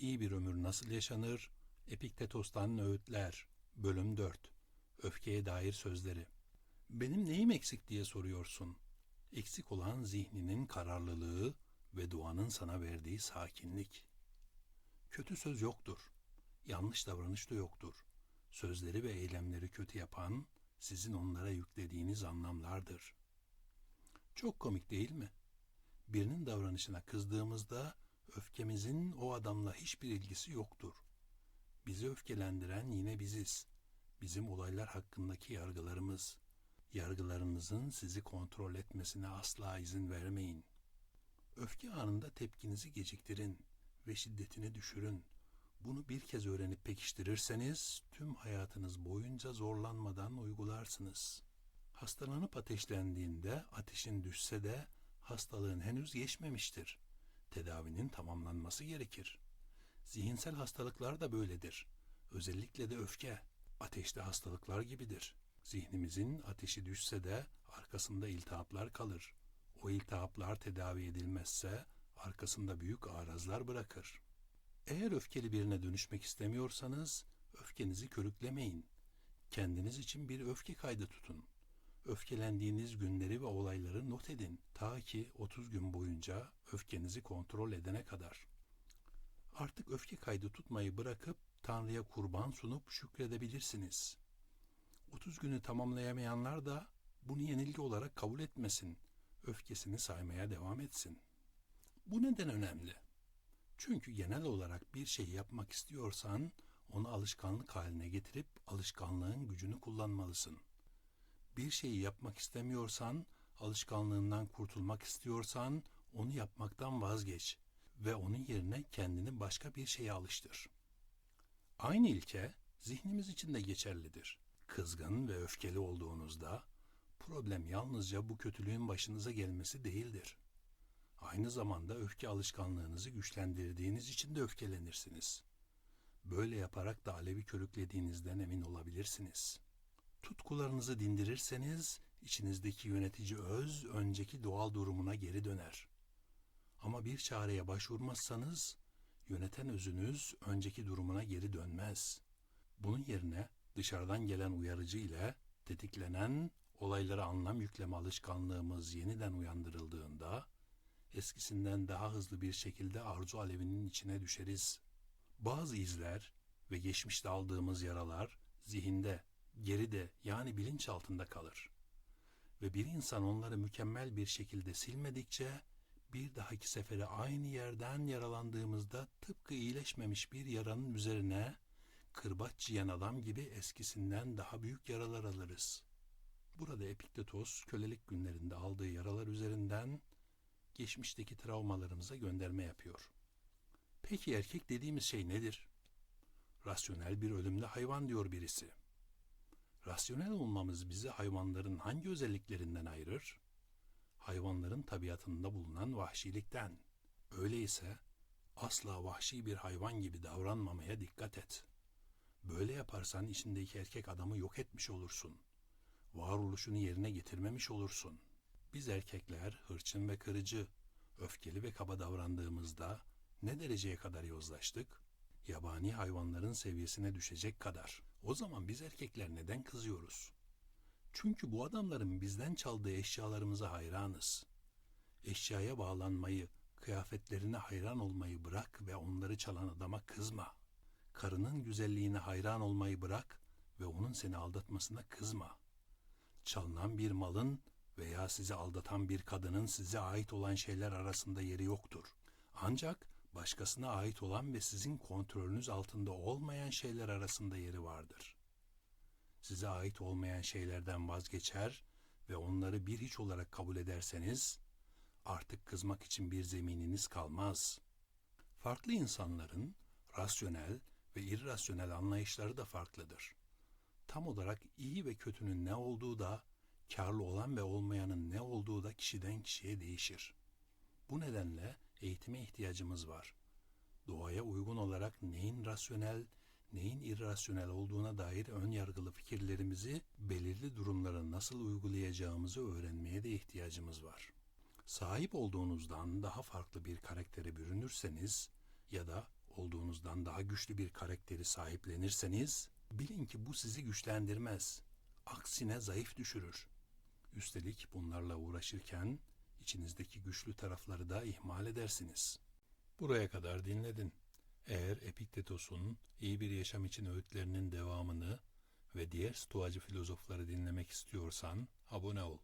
İyi bir ömür nasıl yaşanır? Epiktetos'tan Öğütler Bölüm 4 Öfkeye dair sözleri Benim neyim eksik diye soruyorsun. Eksik olan zihninin kararlılığı ve duanın sana verdiği sakinlik. Kötü söz yoktur. Yanlış davranış da yoktur. Sözleri ve eylemleri kötü yapan sizin onlara yüklediğiniz anlamlardır. Çok komik değil mi? Birinin davranışına kızdığımızda öfkemizin o adamla hiçbir ilgisi yoktur. Bizi öfkelendiren yine biziz. Bizim olaylar hakkındaki yargılarımız. Yargılarınızın sizi kontrol etmesine asla izin vermeyin. Öfke anında tepkinizi geciktirin ve şiddetini düşürün. Bunu bir kez öğrenip pekiştirirseniz tüm hayatınız boyunca zorlanmadan uygularsınız. Hastalanıp ateşlendiğinde ateşin düşse de hastalığın henüz geçmemiştir. Tedavinin tamamlanması gerekir. Zihinsel hastalıklar da böyledir. Özellikle de öfke. Ateşli hastalıklar gibidir. Zihnimizin ateşi düşse de arkasında iltihaplar kalır. O iltihaplar tedavi edilmezse arkasında büyük arazlar bırakır. Eğer öfkeli birine dönüşmek istemiyorsanız öfkenizi körüklemeyin. Kendiniz için bir öfke kaydı tutun. Öfkelendiğiniz günleri ve olayları not edin ta ki 30 gün boyunca öfkenizi kontrol edene kadar. Artık öfke kaydı tutmayı bırakıp Tanrı'ya kurban sunup şükredebilirsiniz. 30 günü tamamlayamayanlar da bunu yenilgi olarak kabul etmesin. Öfkesini saymaya devam etsin. Bu neden önemli? Çünkü genel olarak bir şey yapmak istiyorsan onu alışkanlık haline getirip alışkanlığın gücünü kullanmalısın. Bir şeyi yapmak istemiyorsan, alışkanlığından kurtulmak istiyorsan onu yapmaktan vazgeç ve onun yerine kendini başka bir şeye alıştır. Aynı ilke zihnimiz için de geçerlidir. Kızgın ve öfkeli olduğunuzda problem yalnızca bu kötülüğün başınıza gelmesi değildir. Aynı zamanda öfke alışkanlığınızı güçlendirdiğiniz için de öfkelenirsiniz. Böyle yaparak da alevi körüklediğinizden emin olabilirsiniz. Tutkularınızı dindirirseniz içinizdeki yönetici öz önceki doğal durumuna geri döner. Ama bir çareye başvurmazsanız yöneten özünüz önceki durumuna geri dönmez. Bunun yerine dışarıdan gelen uyarıcı ile tetiklenen olaylara anlam yükleme alışkanlığımız yeniden uyandırıldığında eskisinden daha hızlı bir şekilde arzu alevinin içine düşeriz. Bazı izler ve geçmişte aldığımız yaralar zihinde, geride yani bilinç altında kalır. Ve bir insan onları mükemmel bir şekilde silmedikçe bir dahaki sefere aynı yerden yaralandığımızda tıpkı iyileşmemiş bir yaranın üzerine kırbaç yiyen adam gibi eskisinden daha büyük yaralar alırız. Burada Epiktetos kölelik günlerinde aldığı yaralar üzerinden geçmişteki travmalarımıza gönderme yapıyor. Peki erkek dediğimiz şey nedir? Rasyonel bir ölümlü hayvan diyor birisi. Rasyonel olmamız bizi hayvanların hangi özelliklerinden ayırır? Hayvanların tabiatında bulunan vahşilikten. Öyleyse asla vahşi bir hayvan gibi davranmamaya dikkat et. Böyle yaparsan içindeki erkek adamı yok etmiş olursun. Varoluşunu yerine getirmemiş olursun. Biz erkekler hırçın ve kırıcı, öfkeli ve kaba davrandığımızda ne dereceye kadar yozlaştık? Yabani hayvanların seviyesine düşecek kadar. O zaman biz erkekler neden kızıyoruz? Çünkü bu adamların bizden çaldığı eşyalarımıza hayranız. Eşyaya bağlanmayı, kıyafetlerine hayran olmayı bırak ve onları çalan adama kızma. Karının güzelliğine hayran olmayı bırak ve onun seni aldatmasına kızma. Çalınan bir malın veya sizi aldatan bir kadının size ait olan şeyler arasında yeri yoktur. Ancak başkasına ait olan ve sizin kontrolünüz altında olmayan şeyler arasında yeri vardır. Size ait olmayan şeylerden vazgeçer ve onları bir hiç olarak kabul ederseniz artık kızmak için bir zemininiz kalmaz. Farklı insanların rasyonel ve irrasyonel anlayışları da farklıdır. Tam olarak iyi ve kötünün ne olduğu da karlı olan ve olmayanın ne olduğu da kişiden kişiye değişir. Bu nedenle eğitime ihtiyacımız var. Doğaya uygun olarak neyin rasyonel, neyin irrasyonel olduğuna dair ön yargılı fikirlerimizi belirli durumlara nasıl uygulayacağımızı öğrenmeye de ihtiyacımız var. Sahip olduğunuzdan daha farklı bir karaktere bürünürseniz ya da olduğunuzdan daha güçlü bir karakteri sahiplenirseniz, bilin ki bu sizi güçlendirmez. Aksine zayıf düşürür. Üstelik bunlarla uğraşırken içinizdeki güçlü tarafları da ihmal edersiniz. Buraya kadar dinledin. Eğer Epiktetos'un iyi bir yaşam için öğütlerinin devamını ve diğer stoacı filozofları dinlemek istiyorsan abone ol.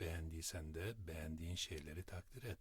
Beğendiysen de beğendiğin şeyleri takdir et.